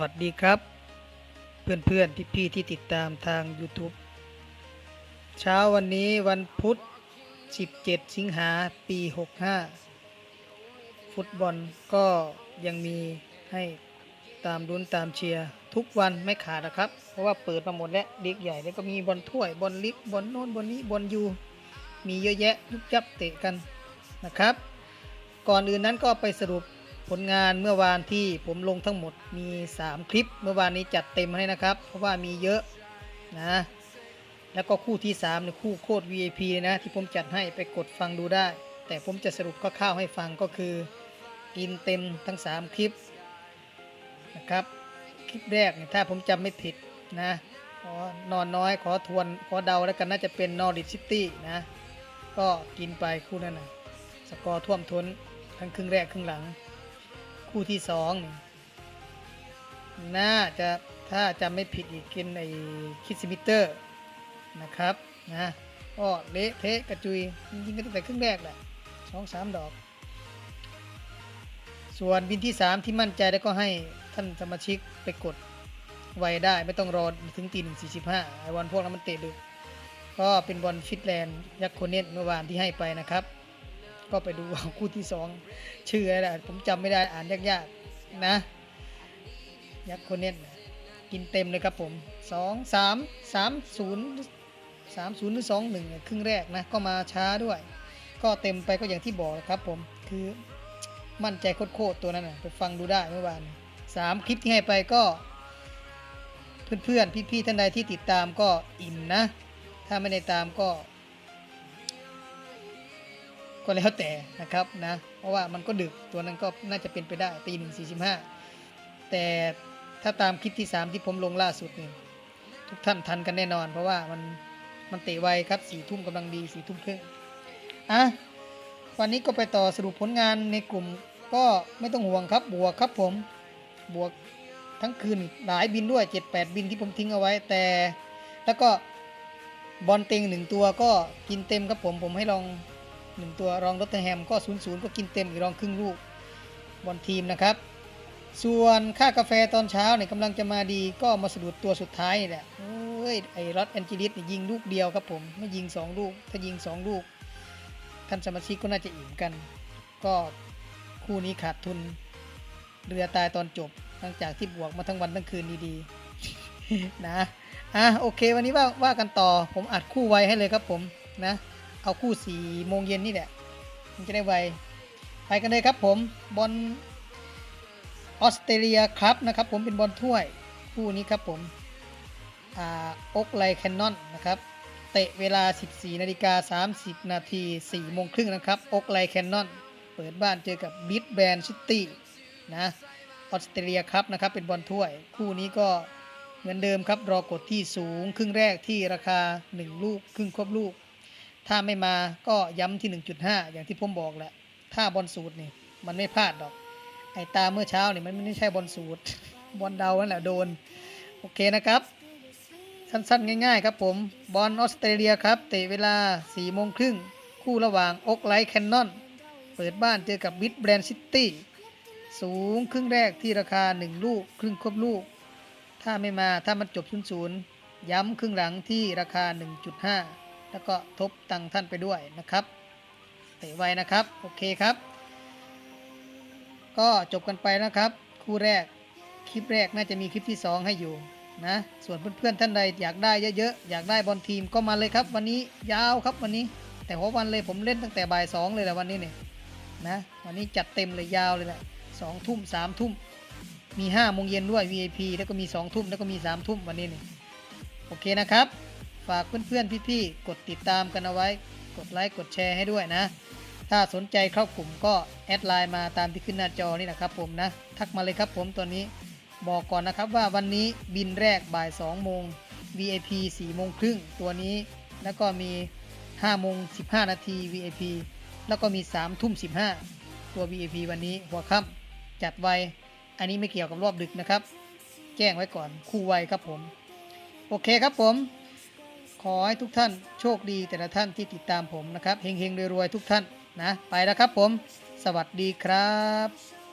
วัสดีครับ เพื่อนๆพี่ๆที่ติดตามทาง YouTube เช้าวันนี้วันพุธ 17 สิงหาปี 65 ฟุตบอลก็ยังมีให้ตามรุ้นตามเชียร์ทุกวันไม่ขาดนะครับ เพราะว่าเปิดมาหมดแล้วลีกใหญ่แล้วก็มีบอลถ้วยบอลลิกบอลโน้นบอลนี้บอลยูมีเยอะแยะยุบยับเตะกันนะครับ ก่อนอื่นนั้นก็ไปสรุป ผลงานเมื่อวานที่ผมลงทั้งหมดมี 3 คลิป เมื่อวานนี้จัดเต็มให้นะครับ เพราะว่ามีเยอะนะ แล้วก็คู่ที่3เนี่ยคู่โคตร VIP เลยนะที่ผมจัดให้ไปกดฟังดูได้ แต่ผมจะสรุปคร่าวๆให้ฟังก็คือ กินเต็มทั้ง 3 คลิปนะครับคลิปแรกเนี่ยถ้าผมจำไม่ผิดนะขอนอนน้อยขอทวนขอเดาแล้วกันน่าจะเป็นนอริทซิตี้นะ ก็กินไปคู่นั้นนะสกอร์ท่วมท้นทั้งครึ่งแรกครึ่งหลัง คู่ที่สองน่าจะถ้าจำไม่ผิดอีกกินไอ้คิดซิมิเตอร์นะครับนะก็เละเทะกระจุยยิงกันตั้งแต่ครึ่งแรกแหละสองสามดอก ส่วนบินที่ 3 ที่มั่นใจแล้วก็ให้ท่านสมาชิกไปกดไวได้ไม่ต้องรอถึงตีหนึ่งสี่สิบห้าไอวันพวกนั้นมันเตะดึกก็เป็นบอลฟิตแลนด์ยักษ์โคเนตเมื่อวานที่ให้ไปนะครับ ก็ไปดูคู่ที่2ชื่ออะไรนะผมจำไม่ได้อ่านยากๆนะ ยักษ์โคเนตนกินเต็มเลยครับผม2 3 3 0 3 0หรือ2 1เนี่ยครึ่งแรกนะก็มาช้าด้วย ก็เต็มไปก็อย่างที่บอกครับผมคือมั่นใจโคตรตัวนั้นนะไปฟังดูได้เมื่อวานสามคลิปที่ให้ไปก็ เพื่อนๆพี่ๆท่านใดที่ติดตามก็อิ่มนะ ถ้าไม่ได้ตามก็ ก็แล้วแต่นะครับนะเพราะว่ามันก็ดึกตัวนั้นก็น่าจะเป็นไปได้ตีหนึ่งสี่สิบห้าแต่ถ้าตามคลิปที่ 3 ที่ผมลงล่าสุดนี่ทุกท่านทันกันแน่นอน เพราะว่ามันมันเตะไวครับสี่ทุ่มกำลังดีสี่ทุ่มครึ่งอะวันนี้ก็ไปต่อสรุปผลงานในกลุ่มก็ไม่ต้องห่วงครับบวกครับผมบวกทั้งคืนหลายบินด้วย 7-8 บินที่ผมทิ้งเอาไว้แต่ แล้วก็บอลเต็งหนึ่งตัวก็กินเต็มครับผมผมให้ลอง หนึ่งตัวรองรอตเตอร์แฮมก็0ูนย์ก็กินเต็มอีกรองครึ่งลูกบอลทีมนะครับ ส่วนค่ากาแฟตอนเช้าเนี่ยกำลังจะมาดีก็มาสะดุดตัวสุดท้ายนี่แหละโอ้ยไอ้รอตแอนจิลิสเนี่ยยิงลูกเดียวครับผมไม่ยิง 2 ลูก ถ้ายิง 2 ลูก ท่านสมาชิกก็น่าจะอิ่มกัน ก็คู่นี้ขาดทุนเรือตายตอนจบ หลังจากที่บวกมาทั้งวันทั้งคืนดีๆนะอะโอเค วันนี้ว่าว่ากันต่อผมอัดคู่ไว้ให้เลยครับผมนะ เอาคู่สี่โมงเย็นนี่แหละมันจะได้ไว ไปกันเลยครับผมบอลออสเตรเลียครับนะครับ ผมเป็นบอลถ้วยคู่นี้ครับผมอกไลแคนนอนนะครับ เตะเวลา 14นาฬิกา30 นาที4โมงครึ่งนะครับอกไลแคนนอนเปิดบ้านเจอกับบิดแบนซิตี้นะออสเตรเลียครับนะครับ เป็นบอลถ้วย คู่นี้ก็เหมือนเดิมครับ รอกดที่สูง ครึ่งแรกที่ราคา 1 ลูก ครึ่งครบลูก ถ้าไม่มาก็ย้ำที่ 1.5 อย่างที่ผมบอกแหละ ถ้าบอลสูตรนี่มันไม่พลาดดอก ไอตาเมื่อเช้านี่มันไม่ใช่บอลสูตร บอลเดานั่นแหละโดน โอเคนะครับ สั้นๆ ง่ายๆ ครับผม บอลออสเตรเลียครับ เตะเวลา4โมงครึ่ง คู่ระหว่างอกไลท์แคนนอน เปิดบ้านเจอกับบิดแบรนซิตี้ สูงครึ่งแรกที่ราคา 1 ลูก ครึ่งครบลูก ถ้าไม่มาถ้ามันจบ0ูนย์ย้ำครึ่งหลังที่ราคา 1.5 แล้วก็ทบตังท่านไปด้วยนะครับเตะไว้นะครับโอเคครับ ก็จบกันไปนะครับ คู่แรกคลิปแรกน่าจะมีคลิปที่ 2 ให้อยู่นะส่วนเพื่อนๆท่านใดอยากได้เยอะๆอยากได้บอลทีมก็มาเลยครับ วันนี้ยาวครับวันนี้ แต่หัววันเลยผมเล่นตั้งแต่บ่ายสองเลยแหละวันนี้เนี่ยนะวันนี้จัดเต็มเลยยาวเลยแหละสองทุ่มสามทุ่มมีห้าโมงเย็นด้วย VIP แล้วก็มีสองทุ่มแล้วก็มีสามทุ่มวันนี้เนี่ยโอเคนะครับ ฝากเพื่อนๆพี่ๆกดติดตามกันเอาไว้ กดไลค์กดแชร์ให้ด้วยนะ ถ้าสนใจเข้ากลุ่มก็แอดไลน์มาตามที่ขึ้นหน้าจอนี่นะครับผมนะ ทักมาเลยครับผมตัวนี้ บอกก่อนนะครับว่าวันนี้บินแรกบ่าย2โมง VIP 4โมงครึ่งตัวนี้ แล้วก็มี5โมง15 นาที VIP แล้วก็มี3ทุ่ม15 ตัว VIP วันนี้หัวค่ำจัดไว อันนี้ไม่เกี่ยวกับรอบดึกนะครับ แจ้งไว้ก่อนคู่ไวครับผม โอเคครับผม ขอให้ทุกท่านโชคดีแต่ละท่านที่ติดตามผมนะครับเฮงๆรวยๆทุกท่านนะไปแล้วครับผม สวัสดีครับ